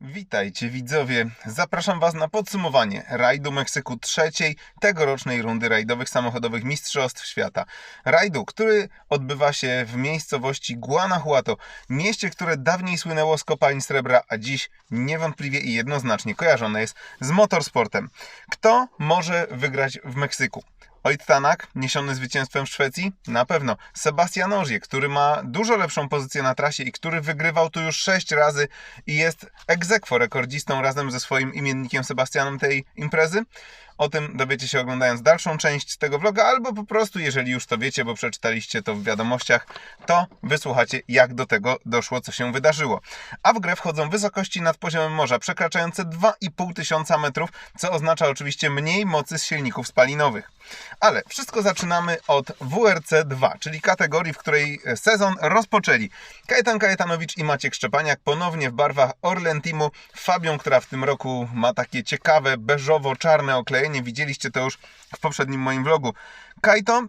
Witajcie widzowie, zapraszam Was na podsumowanie rajdu Meksyku trzeciej tegorocznej rundy rajdowych samochodowych Mistrzostw Świata. Rajdu, który odbywa się w miejscowości Guanajuato, mieście, które dawniej słynęło z kopalń srebra, a dziś niewątpliwie i jednoznacznie kojarzone jest z motorsportem. Kto może wygrać w Meksyku? Oit Tanak, niesiony zwycięstwem w Szwecji? Na pewno. Sebastian Ogier, który ma dużo lepszą pozycję na trasie i który wygrywał tu już 6 razy i jest egzekwo rekordzistą razem ze swoim imiennikiem Sebastianem tej imprezy. O tym dowiecie się oglądając dalszą część tego vloga, albo po prostu, jeżeli już to wiecie, bo przeczytaliście to w wiadomościach, to wysłuchacie, jak do tego doszło, co się wydarzyło. A w grę wchodzą wysokości nad poziomem morza, przekraczające 2,5 tysiąca metrów, co oznacza oczywiście mniej mocy z silników spalinowych. Ale wszystko zaczynamy od WRC 2, czyli kategorii, w której sezon rozpoczęli Kajetan Kajetanowicz i Maciek Szczepaniak ponownie w barwach Orlen Teamu, Fabią, która w tym roku ma takie ciekawe, beżowo-czarne oklejenie. Widzieliście to już w poprzednim moim vlogu. Kajto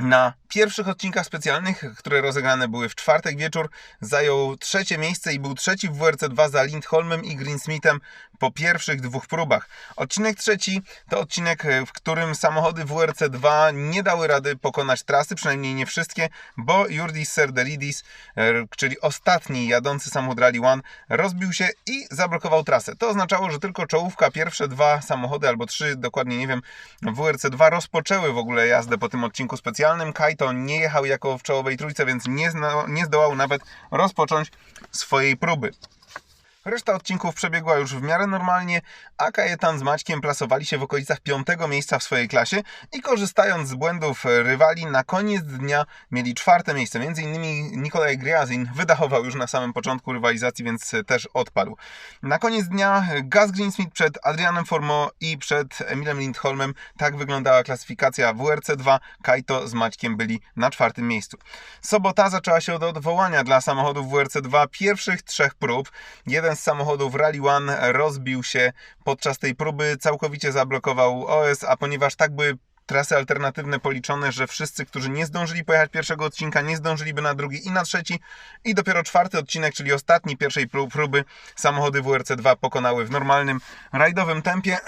na pierwszych odcinkach specjalnych, które rozegrane były w czwartek wieczór, zajął trzecie miejsce i był trzeci w WRC 2 za Lindholmem i Greensmithem po pierwszych dwóch próbach. Odcinek trzeci to odcinek, w którym samochody WRC 2 nie dały rady pokonać trasy, przynajmniej nie wszystkie, bo Jurdis Serderidis, e, czyli ostatni jadący samochód Rally One, rozbił się i zablokował trasę. To oznaczało, że tylko czołówka, pierwsze dwa samochody, albo trzy, dokładnie nie wiem, WRC 2 rozpoczęły w ogóle jazdę po tym odcinku specjalnym. Kaito nie jechał jako w czołowej trójce, więc nie, zna, nie zdołał nawet rozpocząć swojej próby. Reszta odcinków przebiegła już w miarę normalnie, a Kajetan z Maćkiem plasowali się w okolicach piątego miejsca w swojej klasie i korzystając z błędów rywali, na koniec dnia mieli czwarte miejsce. Między innymi Nikolaj Griazin wydachował już na samym początku rywalizacji, więc też odpadł. Na koniec dnia Gaz Greensmith przed Adrianem Formo i przed Emilem Lindholmem. Tak wyglądała klasyfikacja WRC2. Kajto z Maćkiem byli na czwartym miejscu. Sobota zaczęła się od odwołania dla samochodów WRC2 pierwszych trzech prób. Jeden jeden z samochodów Rally One rozbił się podczas tej próby, całkowicie zablokował OS, a ponieważ tak były trasy alternatywne policzone, że wszyscy, którzy nie zdążyli pojechać pierwszego odcinka, nie zdążyliby na drugi i na trzeci i dopiero czwarty odcinek, czyli ostatni pierwszej próby, samochody WRC2 pokonały w normalnym rajdowym tempie,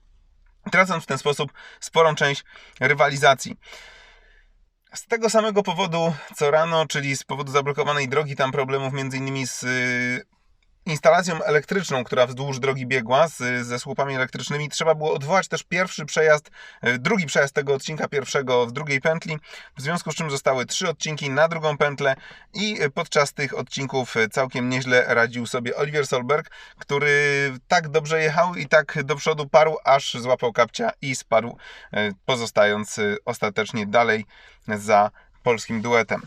tracąc w ten sposób sporą część rywalizacji. Z tego samego powodu co rano, czyli z powodu zablokowanej drogi, tam problemów między innymi z instalacją elektryczną, która wzdłuż drogi biegła z, ze słupami elektrycznymi, trzeba było odwołać też pierwszy przejazd, e, drugi przejazd tego odcinka pierwszego w drugiej pętli, w związku z czym zostały trzy odcinki na drugą pętlę i podczas tych odcinków całkiem nieźle radził sobie Oliver Solberg, który tak dobrze jechał i tak do przodu parł, aż złapał kapcia i spadł, e, pozostając e, ostatecznie dalej za polskim duetem.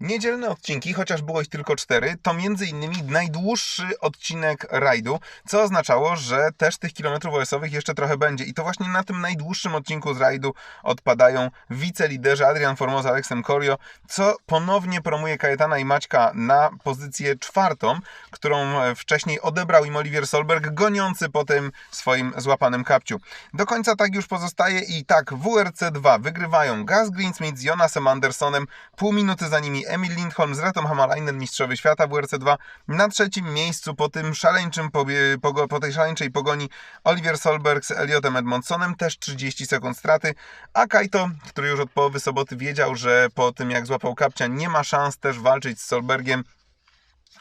Niedzielne odcinki, chociaż było ich tylko cztery, to innymi najdłuższy odcinek rajdu, co oznaczało, że też tych kilometrów OS-owych jeszcze trochę będzie. I to właśnie na tym najdłuższym odcinku z rajdu odpadają wiceliderzy Adrian Formosa, Aleksem Corio, co ponownie promuje Kajetana i Maćka na pozycję czwartą, którą wcześniej odebrał im Olivier Solberg, goniący po tym swoim złapanym kapciu. Do końca tak już pozostaje i tak WRC 2 wygrywają Gaz Greensmith z Jonasem Andersonem, pół minuty za nimi Emil Lindholm z Retom Hamalainen, mistrzowie świata w WRC2. Na trzecim miejscu po tym szaleńczym po, po tej szaleńczej pogoni Oliver Solberg z Eliotem Edmondsonem, też 30 sekund straty, a Kaito, który już od połowy soboty wiedział, że po tym jak złapał kapcia nie ma szans też walczyć z Solbergiem,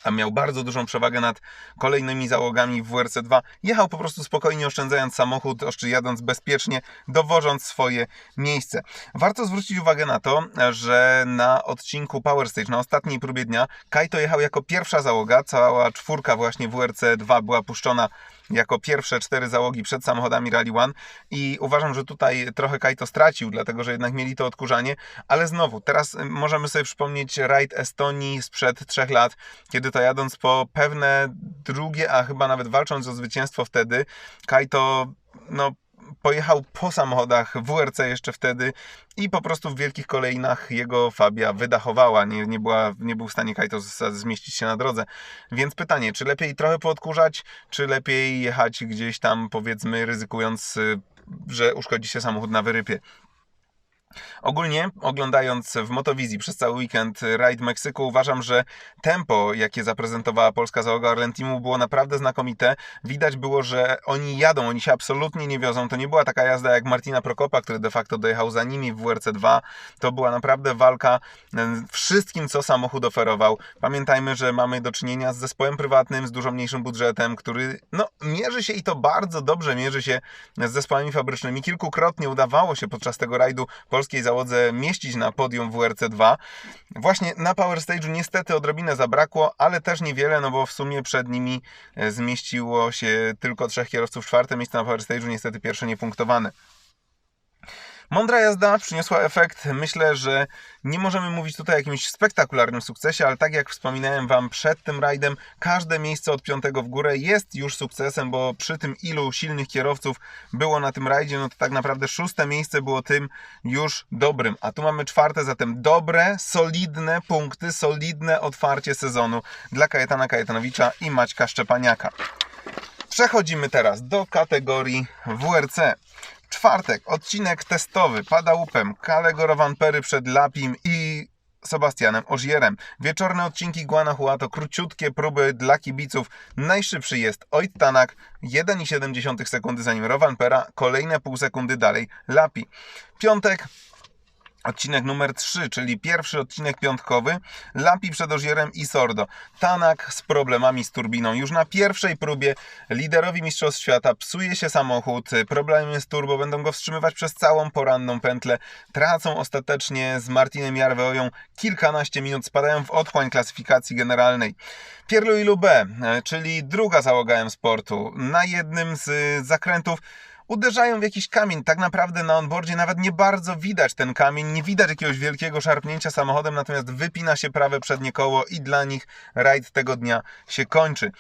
a miał bardzo dużą przewagę nad kolejnymi załogami w WRC2. Jechał po prostu spokojnie, oszczędzając samochód, jadąc bezpiecznie, dowożąc swoje miejsce. Warto zwrócić uwagę na to, że na odcinku Power Stage, na ostatniej próbie dnia, Kaito jechał jako pierwsza załoga, cała czwórka właśnie WRC2 była puszczona jako pierwsze cztery załogi przed samochodami Rally One i uważam, że tutaj trochę Kaito stracił, dlatego że jednak mieli to odkurzanie, ale znowu, teraz możemy sobie przypomnieć rajd Estonii sprzed trzech lat, kiedy to jadąc po pewne drugie, a chyba nawet walcząc o zwycięstwo wtedy, Kaito no pojechał po samochodach WRC jeszcze wtedy i po prostu w wielkich kolejnach jego Fabia wydachowała, nie, nie, była, nie był w stanie Kajto zmieścić się na drodze. Więc pytanie, czy lepiej trochę podkurzać, czy lepiej jechać gdzieś tam powiedzmy ryzykując, y, że uszkodzi się samochód na wyrypie. Ogólnie oglądając w Motowizji przez cały weekend Rajd Meksyku uważam, że tempo, jakie zaprezentowała polska załoga Orlen Teamu było naprawdę znakomite. Widać było, że oni jadą, oni się absolutnie nie wiozą. To nie była taka jazda jak Martina Prokopa, który de facto dojechał za nimi w WRC2. To była naprawdę walka wszystkim, co samochód oferował. Pamiętajmy, że mamy do czynienia z zespołem prywatnym, z dużo mniejszym budżetem, który no, mierzy się i to bardzo dobrze mierzy się z zespołami fabrycznymi. Kilkukrotnie udawało się podczas tego rajdu polskiej załodze mieścić na podium WRC2. Właśnie na Power Stage'u niestety odrobinę zabrakło, ale też niewiele, no bo w sumie przed nimi e, zmieściło się tylko trzech kierowców. Czwarte miejsce na Power Stage'u, niestety pierwsze niepunktowane. Mądra jazda przyniosła efekt. Myślę, że nie możemy mówić tutaj o jakimś spektakularnym sukcesie, ale tak jak wspominałem Wam przed tym rajdem, każde miejsce od piątego w górę jest już sukcesem, bo przy tym ilu silnych kierowców było na tym rajdzie, no to tak naprawdę szóste miejsce było tym już dobrym. A tu mamy czwarte, zatem dobre, solidne punkty, solidne otwarcie sezonu dla Kajetana Kajetanowicza i Maćka Szczepaniaka. Przechodzimy teraz do kategorii WRC. Czwartek, odcinek testowy, pada łupem, Kalego Rowanpery przed Lapim i Sebastianem Ożierem. Wieczorne odcinki Guanajuato, króciutkie próby dla kibiców. Najszybszy jest Oit Tanak, 1,7 sekundy zanim Rowanpera, kolejne pół sekundy dalej Lapi. Piątek, Odcinek numer 3, czyli pierwszy odcinek piątkowy, Lapi przed Ożierem i Sordo. Tanak z problemami z turbiną. Już na pierwszej próbie liderowi Mistrzostw Świata psuje się samochód, problem jest turbo, będą go wstrzymywać przez całą poranną pętlę. Tracą ostatecznie z Martinem Jarweoją kilkanaście minut, spadają w otchłań klasyfikacji generalnej. Pierlu i Lube, czyli druga załoga M-Sportu, na jednym z zakrętów uderzają w jakiś kamień. Tak naprawdę na onboardzie nawet nie bardzo widać ten kamień, nie widać jakiegoś wielkiego szarpnięcia samochodem, natomiast wypina się prawe przednie koło i dla nich rajd tego dnia się kończy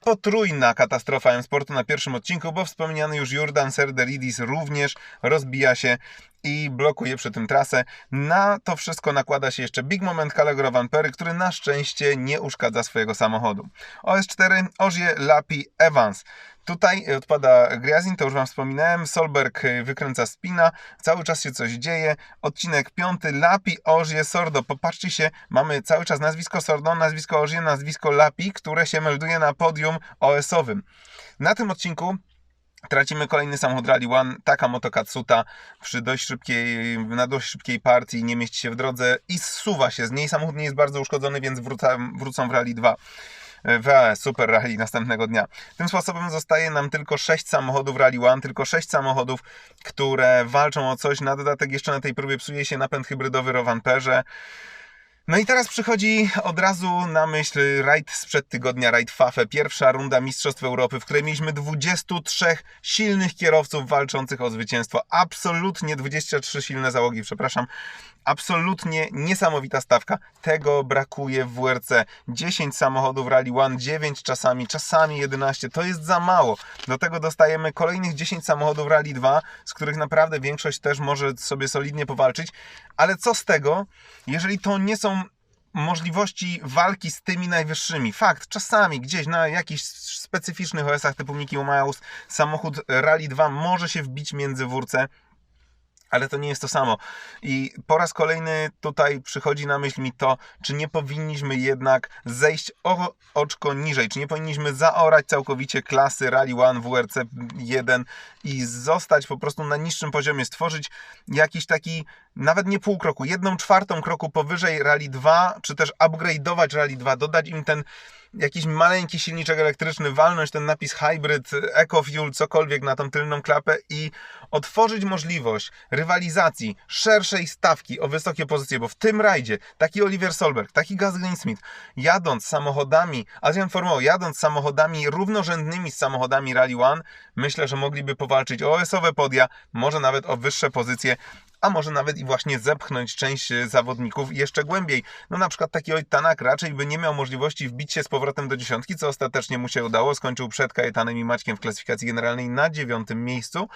potrójna katastrofa M-Sportu na pierwszym odcinku, bo wspomniany już Jordan Serderidis również rozbija się i blokuje przy tym trasę. Na to wszystko nakłada się jeszcze Big Moment Calegro Vampery, który na szczęście nie uszkadza swojego samochodu. OS4 Ozie Lapi Evans. Tutaj odpada Griazin, to już Wam wspominałem. Solberg wykręca spina, cały czas się coś dzieje. Odcinek piąty, Lapi, Ożie, Sordo. Popatrzcie się, mamy cały czas nazwisko Sordo, nazwisko Ożie, nazwisko Lapi, które się melduje na podium OS-owym. Na tym odcinku Tracimy kolejny samochód Rally One, taka moto Katsuta przy dość szybkiej, na dość szybkiej partii nie mieści się w drodze i zsuwa się z niej. Samochód nie jest bardzo uszkodzony, więc wrócą, wrócą w Rally 2 w Super Rally następnego dnia. Tym sposobem zostaje nam tylko 6 samochodów Rally One, tylko 6 samochodów, które walczą o coś. Na dodatek jeszcze na tej próbie psuje się napęd hybrydowy Rovanperze. No i teraz przychodzi od razu na myśl rajd sprzed tygodnia, rajd FAFE, pierwsza runda Mistrzostw Europy, w której mieliśmy 23 silnych kierowców walczących o zwycięstwo. Absolutnie 23 silne załogi, przepraszam. Absolutnie niesamowita stawka. Tego brakuje w WRC. 10 samochodów Rally One, 9 czasami, czasami 11. To jest za mało. Do tego dostajemy kolejnych 10 samochodów Rally 2, z których naprawdę większość też może sobie solidnie powalczyć. Ale co z tego, jeżeli to nie są możliwości walki z tymi najwyższymi. Fakt, czasami gdzieś na jakichś specyficznych OS-ach typu Mickey Mouse samochód Rally 2 może się wbić między wórce, ale to nie jest to samo. I po raz kolejny tutaj przychodzi na myśl mi to, czy nie powinniśmy jednak zejść o oczko niżej, czy nie powinniśmy zaorać całkowicie klasy Rally One WRC 1 i zostać po prostu na niższym poziomie, stworzyć jakiś taki, nawet nie pół kroku, jedną czwartą kroku powyżej Rally 2, czy też upgrade'ować Rally 2, dodać im ten jakiś maleńki silniczek elektryczny, walnąć ten napis hybrid, EcoFuel, cokolwiek na tą tylną klapę i otworzyć możliwość rywalizacji, szerszej stawki o wysokie pozycje, bo w tym rajdzie taki Oliver Solberg, taki Gaz Greensmith, jadąc samochodami, Asian Formuła, jadąc samochodami równorzędnymi z samochodami Rally One, myślę, że mogliby powalczyć o OS-owe podia, może nawet o wyższe pozycje, a może nawet i właśnie zepchnąć część e, zawodników jeszcze głębiej. No na przykład taki Tanak raczej by nie miał możliwości wbić się z powrotem do dziesiątki, co ostatecznie mu się udało. Skończył przed Kajetanem i Maćkiem w klasyfikacji generalnej na dziewiątym miejscu.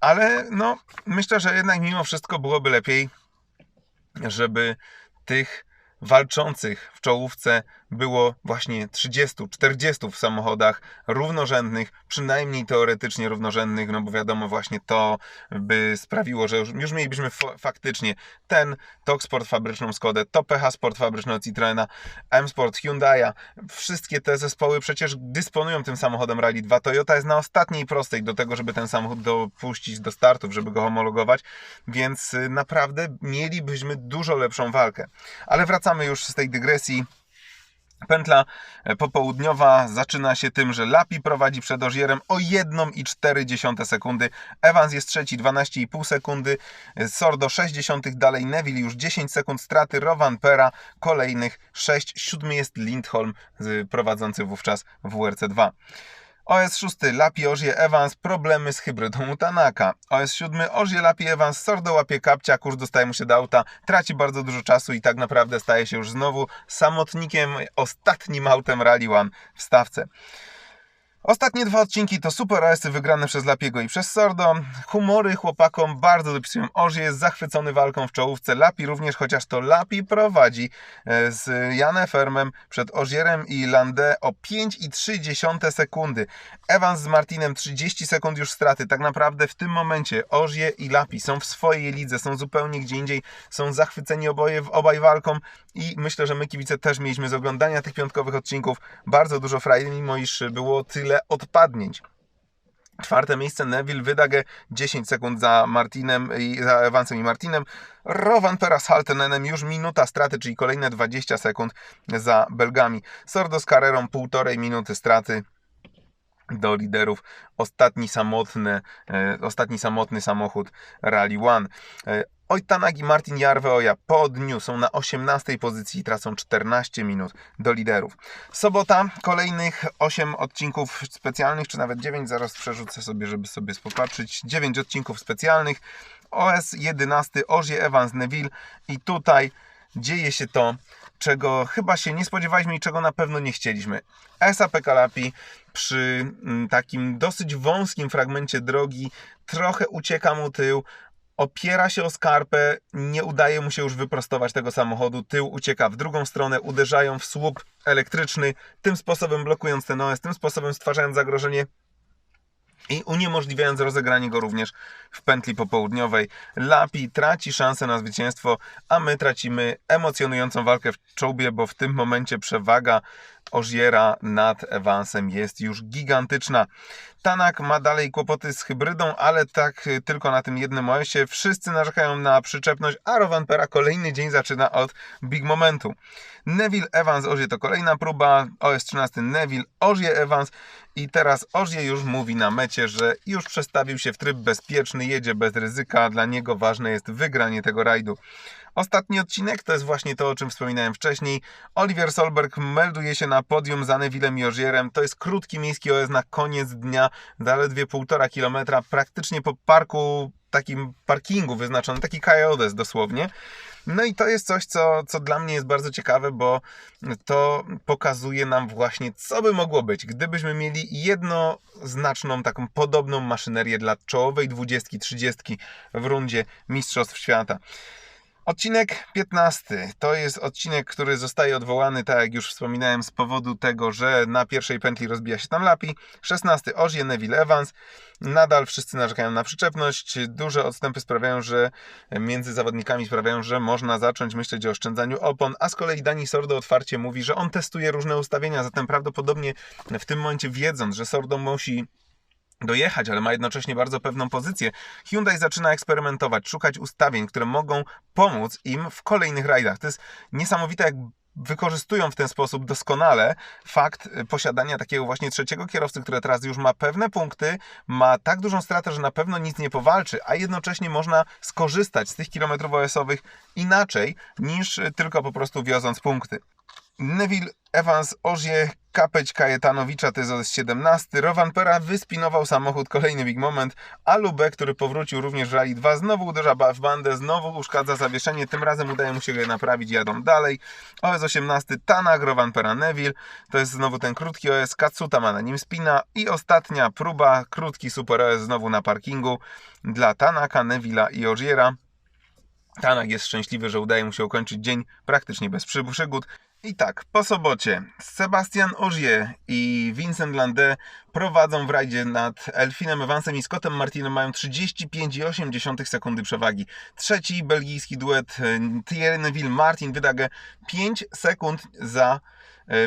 Ale no, myślę, że jednak mimo wszystko byłoby lepiej, żeby tych walczących w czołówce było właśnie 30, 40 w samochodach równorzędnych, przynajmniej teoretycznie równorzędnych, no bo wiadomo właśnie to by sprawiło, że już, już mielibyśmy faktycznie ten TOK Sport fabryczną Skodę, to PH Sport fabryczną Citroena, M Sport Hyundai'a, wszystkie te zespoły przecież dysponują tym samochodem Rally 2. Toyota jest na ostatniej prostej do tego, żeby ten samochód dopuścić do startów, żeby go homologować, więc y, naprawdę mielibyśmy dużo lepszą walkę. Ale wracamy już z tej dygresji. Pętla e, popołudniowa zaczyna się tym, że Lapi prowadzi przed Ożierem o 1,4 sekundy. Evans jest trzeci 12,5 sekundy. Sordo 60 dalej. Neville już 10 sekund straty. Rowan Pera kolejnych 6. Siódmy jest Lindholm prowadzący wówczas WRC2. OS6 Lapi Ożie Evans problemy z hybrydą Tanaka. OS7 Ożie Lapi Evans Sordo łapie kapcia, kurs dostaje mu się do auta, traci bardzo dużo czasu i tak naprawdę staje się już znowu samotnikiem, ostatnim autem Rally One w stawce. Ostatnie dwa odcinki to super AS-y wygrane przez Lapiego i przez Sordo. Humory chłopakom bardzo dopisują. Oży jest zachwycony walką w czołówce. Lapi również, chociaż to Lapi prowadzi e, z Janem Fermem przed Ożierem i Landę o 5,3 sekundy. Evans z Martinem 30 sekund już straty. Tak naprawdę w tym momencie Ożie i Lapi są w swojej lidze, są zupełnie gdzie indziej, są zachwyceni oboje, obaj walką i myślę, że my kibice też mieliśmy z oglądania tych piątkowych odcinków bardzo dużo frajdy, mimo iż było tyle odpadnięć. Czwarte miejsce Neville Wydage 10 sekund za Martinem i za Evansem i Martinem. Rowan Peras Haltenenem już minuta straty, czyli kolejne 20 sekund za Belgami. Sordo z Carrerą półtorej minuty straty do liderów. Ostatni samotny, e, ostatni samotny samochód Rally One. E, Ojtanak i Martin Jarveoja po dniu są na 18 pozycji i tracą 14 minut do liderów. Sobota, kolejnych 8 odcinków specjalnych, czy nawet 9, zaraz przerzucę sobie, żeby sobie popatrzeć. 9 odcinków specjalnych. OS 11, Ozie Evans Neville i tutaj dzieje się to, czego chyba się nie spodziewaliśmy i czego na pewno nie chcieliśmy. Esa Pekalapi przy mm, takim dosyć wąskim fragmencie drogi trochę ucieka mu tył, opiera się o skarpę, nie udaje mu się już wyprostować tego samochodu, tył ucieka w drugą stronę, uderzają w słup elektryczny, tym sposobem blokując ten OS, tym sposobem stwarzając zagrożenie i uniemożliwiając rozegranie go również w pętli popołudniowej. Lapi traci szansę na zwycięstwo, a my tracimy emocjonującą walkę w czołbie, bo w tym momencie przewaga Ożiera nad Evansem jest już gigantyczna. Tanak ma dalej kłopoty z hybrydą, ale tak tylko na tym jednym OS-ie. Wszyscy narzekają na przyczepność, a Rowan Pera kolejny dzień zaczyna od big momentu. Neville Evans Ożie to kolejna próba, OS 13 Neville Ożie Evans i teraz Ożie już mówi na mecie, że już przestawił się w tryb bezpieczny, jedzie bez ryzyka, dla niego ważne jest wygranie tego rajdu. Ostatni odcinek to jest właśnie to, o czym wspominałem wcześniej. Oliver Solberg melduje się na podium za Nevillem i Ożierem. To jest krótki miejski OS na koniec dnia, zaledwie półtora kilometra, praktycznie po parku, takim parkingu wyznaczonym, taki kajodes dosłownie. No i to jest coś, co, co dla mnie jest bardzo ciekawe, bo to pokazuje nam właśnie, co by mogło być, gdybyśmy mieli jednoznaczną, taką podobną maszynerię dla czołowej dwudziestki, trzydziestki w rundzie Mistrzostw Świata. Odcinek 15 to jest odcinek, który zostaje odwołany, tak jak już wspominałem, z powodu tego, że na pierwszej pętli rozbija się tam Lapi. 16 Ozie Neville Evans. Nadal wszyscy narzekają na przyczepność. Duże odstępy sprawiają, że między zawodnikami sprawiają, że można zacząć myśleć o oszczędzaniu opon, a z kolei Dani Sordo otwarcie mówi, że on testuje różne ustawienia, zatem prawdopodobnie w tym momencie wiedząc, że Sordo musi dojechać, ale ma jednocześnie bardzo pewną pozycję. Hyundai zaczyna eksperymentować, szukać ustawień, które mogą pomóc im w kolejnych rajdach. To jest niesamowite, jak wykorzystują w ten sposób doskonale fakt posiadania takiego właśnie trzeciego kierowcy, który teraz już ma pewne punkty, ma tak dużą stratę, że na pewno nic nie powalczy, a jednocześnie można skorzystać z tych kilometrów OS-owych inaczej niż tylko po prostu wioząc punkty. Neville Evans Ozie Kapeć Kajetanowicza to jest 17. Rowan Pera wyspinował samochód, kolejny big moment. A Lubek, który powrócił również w Rally 2, znowu uderza w bandę, znowu uszkadza zawieszenie. Tym razem udaje mu się je naprawić, jadą dalej. OS 18 Tanak, Rowan Pera Neville. To jest znowu ten krótki OS. Katsuta ma na nim spina. I ostatnia próba, krótki super OS znowu na parkingu dla Tanaka, Neville'a i Ogiera. Tanak jest szczęśliwy, że udaje mu się ukończyć dzień praktycznie bez przygód. I tak, po sobocie Sebastian Ogier i Vincent Landé prowadzą w rajdzie nad Elfinem Evansem i Scottem Martinem, mają 35,8 sekundy przewagi. Trzeci belgijski duet e, Thierry Neville, Martin Wydagę 5 sekund za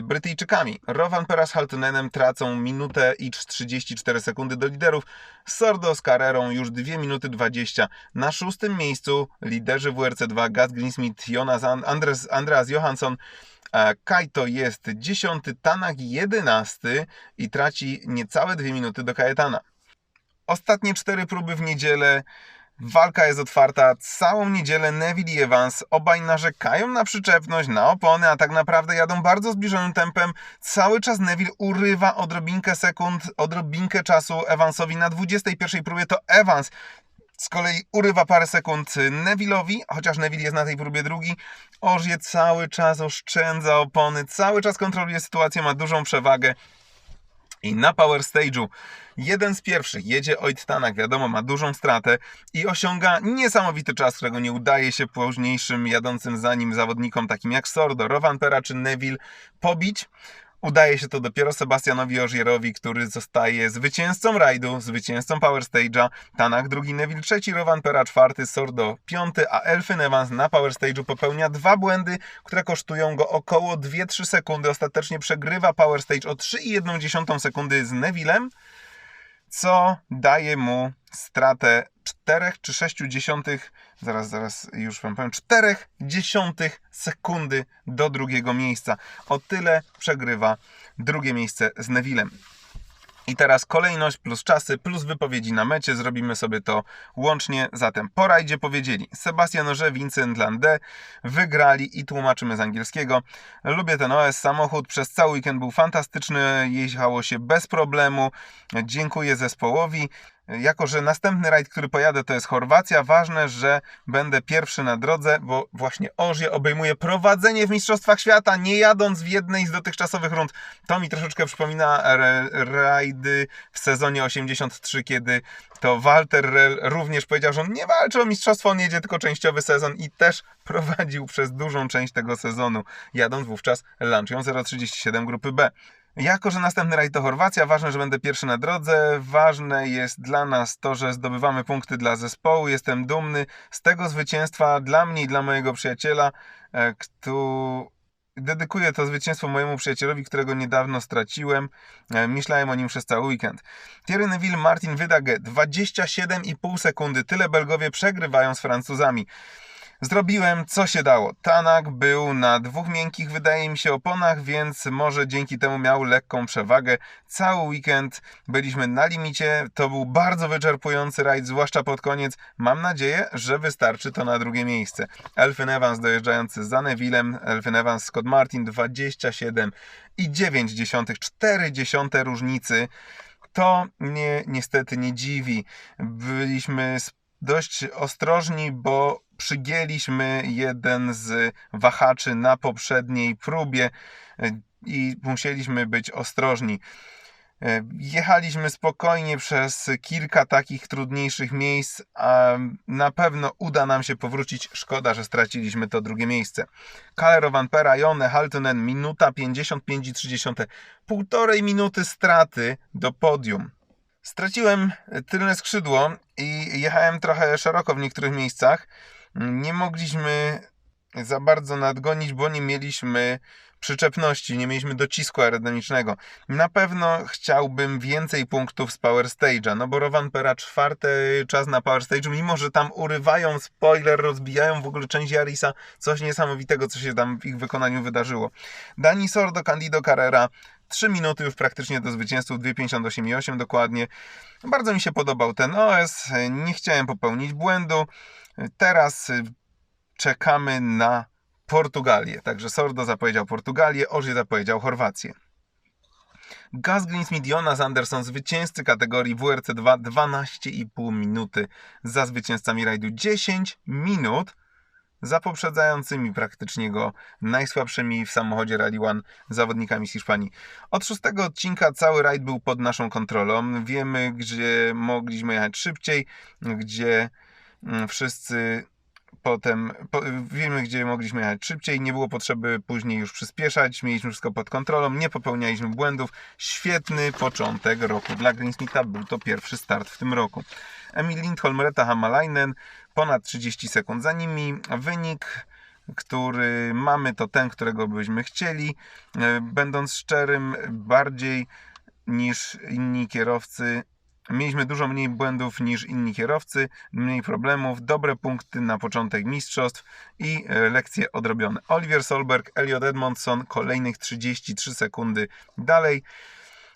Brytyjczykami. Rowan Peras Haltunenem tracą minutę i 34 sekundy do liderów. Sordo z Carrerą już 2 minuty 20. Na szóstym miejscu liderzy WRC2 Gaz Greensmith, Jonas Andres, Andreas Johansson Kaito jest dziesiąty, Tanak jedenasty i traci niecałe dwie minuty do Kajetana. Ostatnie cztery próby w niedzielę. Walka jest otwarta całą niedzielę. Neville i Evans obaj narzekają na przyczepność, na opony, a tak naprawdę jadą bardzo zbliżonym tempem. Cały czas Neville urywa odrobinkę sekund, odrobinkę czasu Evansowi na 21 próbie. To Evans z kolei urywa parę sekund Neville'owi, chociaż Neville jest na tej próbie drugi. Ożje cały czas oszczędza opony, cały czas kontroluje sytuację, ma dużą przewagę. I na Power Stage'u jeden z pierwszych jedzie Oittanak, wiadomo, ma dużą stratę i osiąga niesamowity czas, którego nie udaje się późniejszym jadącym za nim zawodnikom takim jak Sordo, Rowan Pera czy Neville pobić. Udaje się to dopiero Sebastianowi Ożierowi, który zostaje zwycięzcą rajdu, zwycięzcą Power Stage'a. Tanak drugi, Neville trzeci, Rowan Pera czwarty, Sordo piąty, a Elfyn Evans na Power Stage'u popełnia dwa błędy, które kosztują go około 2-3 sekundy. Ostatecznie przegrywa Power Stage o 3,1 sekundy z Nevillem, co daje mu stratę 4 czy 6 dziesiątych, zaraz, zaraz już wam powiem, 4 dziesiątych sekundy do drugiego miejsca. O tyle przegrywa drugie miejsce z Nevillem. I teraz kolejność plus czasy plus wypowiedzi na mecie. Zrobimy sobie to łącznie. Zatem po rajdzie powiedzieli Sebastian Orze, Vincent Landé wygrali i tłumaczymy z angielskiego. Lubię ten OS samochód. Przez cały weekend był fantastyczny. Jeździło się bez problemu. Dziękuję zespołowi. Jako, że następny rajd, który pojadę, to jest Chorwacja, ważne, że będę pierwszy na drodze, bo właśnie Orzie obejmuje prowadzenie w Mistrzostwach Świata, nie jadąc w jednej z dotychczasowych rund. To mi troszeczkę przypomina rajdy w sezonie 83, kiedy to Walter Rell również powiedział, że on nie walczy o mistrzostwo, on jedzie tylko częściowy sezon i też prowadził przez dużą część tego sezonu, jadąc wówczas Lancią 037 grupy B. Jako, że następny rajd to Chorwacja, ważne, że będę pierwszy na drodze. Ważne jest dla nas to, że zdobywamy punkty dla zespołu. Jestem dumny z tego zwycięstwa dla mnie i dla mojego przyjaciela, e, który dedykuję to zwycięstwo mojemu przyjacielowi, którego niedawno straciłem. E, myślałem o nim przez cały weekend. Thierry Neville, Martin Wydage, 27,5 sekundy. Tyle Belgowie przegrywają z Francuzami. Zrobiłem co się dało. Tanak był na dwóch miękkich, wydaje mi się, oponach, więc może dzięki temu miał lekką przewagę. Cały weekend byliśmy na limicie. To był bardzo wyczerpujący rajd, zwłaszcza pod koniec. Mam nadzieję, że wystarczy to na drugie miejsce. Elfyn Evans dojeżdżający za Nevillem, Elfyn Evans, Scott Martin 27 i 9 dziesiątych, 4 dziesiąte różnicy. To mnie niestety nie dziwi. Byliśmy dość ostrożni, bo przygięliśmy jeden z wahaczy na poprzedniej próbie e, i musieliśmy być ostrożni. E, jechaliśmy spokojnie przez kilka takich trudniejszych miejsc, a na pewno uda nam się powrócić. Szkoda, że straciliśmy to drugie miejsce. Kalero Van Pera, Jone, Haltunen, minuta 55,3. Półtorej minuty straty do podium. Straciłem tylne skrzydło i jechałem trochę szeroko w niektórych miejscach. Nie mogliśmy za bardzo nadgonić, bo nie mieliśmy przyczepności, nie mieliśmy docisku aerodynamicznego. Na pewno chciałbym więcej punktów z Power Stage'a, no bo Rowan Pera czwarty czas na Power Stage'u, mimo że tam urywają spoiler, rozbijają w ogóle część Jarisa, coś niesamowitego, co się tam w ich wykonaniu wydarzyło. Dani Sordo, Candido Carrera, 3 minuty już praktycznie do zwycięzców, 2,58,8 dokładnie. Bardzo mi się podobał ten OS, nie chciałem popełnić błędu. Teraz czekamy na Portugalię. Także Sordo zapowiedział Portugalię, Orzie zapowiedział Chorwację. Gaz Greensmith, Jonas Anderson, zwycięzcy kategorii WRC2, 12,5 minuty za zwycięzcami rajdu. 10 minut za poprzedzającymi praktycznie go najsłabszymi w samochodzie Rally One zawodnikami z Hiszpanii. Od szóstego odcinka cały rajd był pod naszą kontrolą. Wiemy, gdzie mogliśmy jechać szybciej, gdzie mm, wszyscy Potem po, wiemy, gdzie mogliśmy jechać szybciej, nie było potrzeby później już przyspieszać, mieliśmy wszystko pod kontrolą, nie popełnialiśmy błędów. Świetny początek roku dla Greensmitha, był to pierwszy start w tym roku. Emil Lindholm, Reta Hamalainen, ponad 30 sekund za nimi. Wynik, który mamy, to ten, którego byśmy chcieli. E, Będąc szczerym, bardziej niż inni kierowcy Mieliśmy dużo mniej błędów niż inni kierowcy, mniej problemów, dobre punkty na początek mistrzostw i e, lekcje odrobione. Oliver Solberg, Elliot Edmondson, kolejnych 33 sekundy dalej.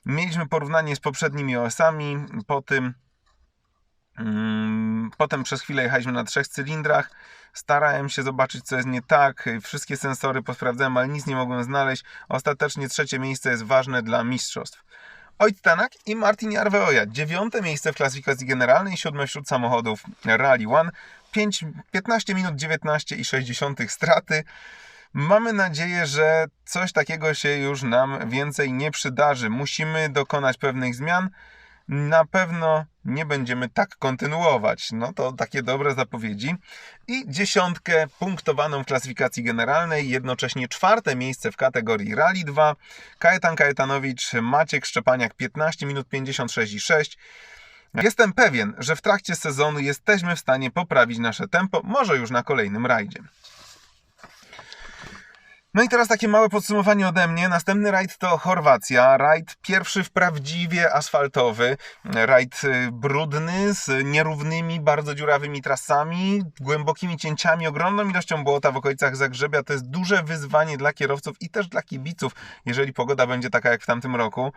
Mieliśmy porównanie z poprzednimi OS-ami, po tym mm, Potem przez chwilę jechaliśmy na trzech cylindrach. Starałem się zobaczyć, co jest nie tak. Wszystkie sensory posprawdzałem, ale nic nie mogłem znaleźć. Ostatecznie trzecie miejsce jest ważne dla mistrzostw. Ojt Tanak i Martin Jarveoja. Dziewiąte miejsce w klasyfikacji generalnej, siódme wśród samochodów Rally One. 5, 15 minut 19 i 60 straty. Mamy nadzieję, że coś takiego się już nam więcej nie przydarzy. Musimy dokonać pewnych zmian na pewno nie będziemy tak kontynuować. No to takie dobre zapowiedzi. I dziesiątkę punktowaną w klasyfikacji generalnej, jednocześnie czwarte miejsce w kategorii Rally 2. Kajetan Kajetanowicz, Maciek Szczepaniak 15 minut 56 i 6. Jestem pewien, że w trakcie sezonu jesteśmy w stanie poprawić nasze tempo, może już na kolejnym rajdzie. No i teraz takie małe podsumowanie ode mnie. Następny rajd to Chorwacja. Rajd pierwszy w prawdziwie asfaltowy. Rajd y, brudny, z nierównymi, bardzo dziurawymi trasami, głębokimi cięciami, ogromną ilością błota w okolicach Zagrzebia. To jest duże wyzwanie dla kierowców i też dla kibiców, jeżeli pogoda będzie taka jak w tamtym roku.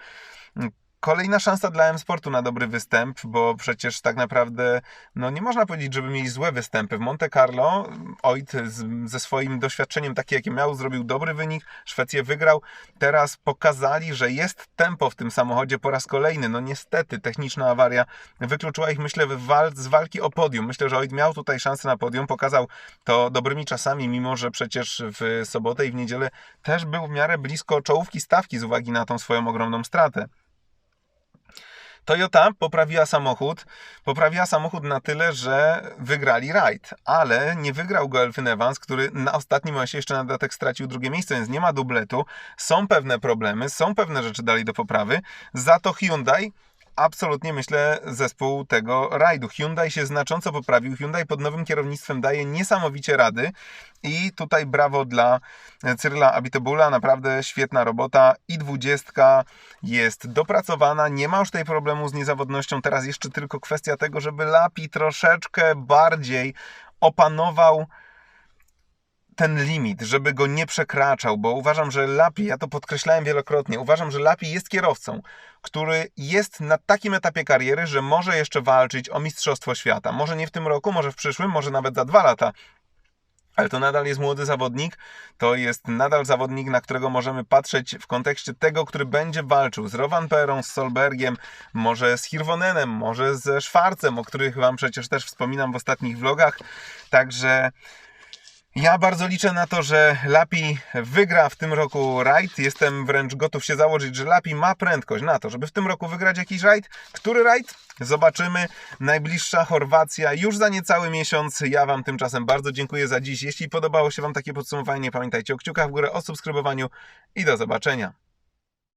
Kolejna szansa dla M-Sportu na dobry występ, bo przecież tak naprawdę no nie można powiedzieć, żeby mieli złe występy. W Monte Carlo Oit z, ze swoim doświadczeniem takie jakie miał, zrobił dobry wynik, Szwecję wygrał. Teraz pokazali, że jest tempo w tym samochodzie po raz kolejny. No niestety techniczna awaria wykluczyła ich myślę wal z walki o podium. Myślę, że Oit miał tutaj szansę na podium, pokazał to dobrymi czasami, mimo że przecież w sobotę i w niedzielę też był w miarę blisko czołówki stawki z uwagi na tą swoją ogromną stratę. Toyota poprawiła samochód. Poprawiła samochód na tyle, że wygrali rajd, ale nie wygrał go Elfyn Evans, który na ostatnim momencie jeszcze na dodatek stracił drugie miejsce, więc nie ma dubletu. Są pewne problemy, są pewne rzeczy dalej do poprawy. Za to Hyundai absolutnie myślę zespół tego rajdu. Hyundai się znacząco poprawił. Hyundai pod nowym kierownictwem daje niesamowicie rady. I tutaj brawo dla Cyryla Abitebula, naprawdę świetna robota. I dwudziestka jest dopracowana, nie ma już tej problemu z niezawodnością, teraz jeszcze tylko kwestia tego, żeby Lapi troszeczkę bardziej opanował ten limit, żeby go nie przekraczał, bo uważam, że Lapi, ja to podkreślałem wielokrotnie, uważam, że Lapi jest kierowcą, który jest na takim etapie kariery, że może jeszcze walczyć o Mistrzostwo Świata. Może nie w tym roku, może w przyszłym, może nawet za dwa lata, ale to nadal jest młody zawodnik, to jest nadal zawodnik, na którego możemy patrzeć w kontekście tego, który będzie walczył z Rovanperą, z Solbergiem, może z Hirvonenem, może ze Schwarzem, o których Wam przecież też wspominam w ostatnich vlogach. Także ja bardzo liczę na to, że Lapi wygra w tym roku rajd. Jestem wręcz gotów się założyć, że Lapi ma prędkość na to, żeby w tym roku wygrać jakiś rajd. Który rajd? Zobaczymy. Najbliższa Chorwacja już za niecały miesiąc. Ja Wam tymczasem bardzo dziękuję za dziś. Jeśli podobało się Wam takie podsumowanie, pamiętajcie o kciukach w górę, o subskrybowaniu i do zobaczenia.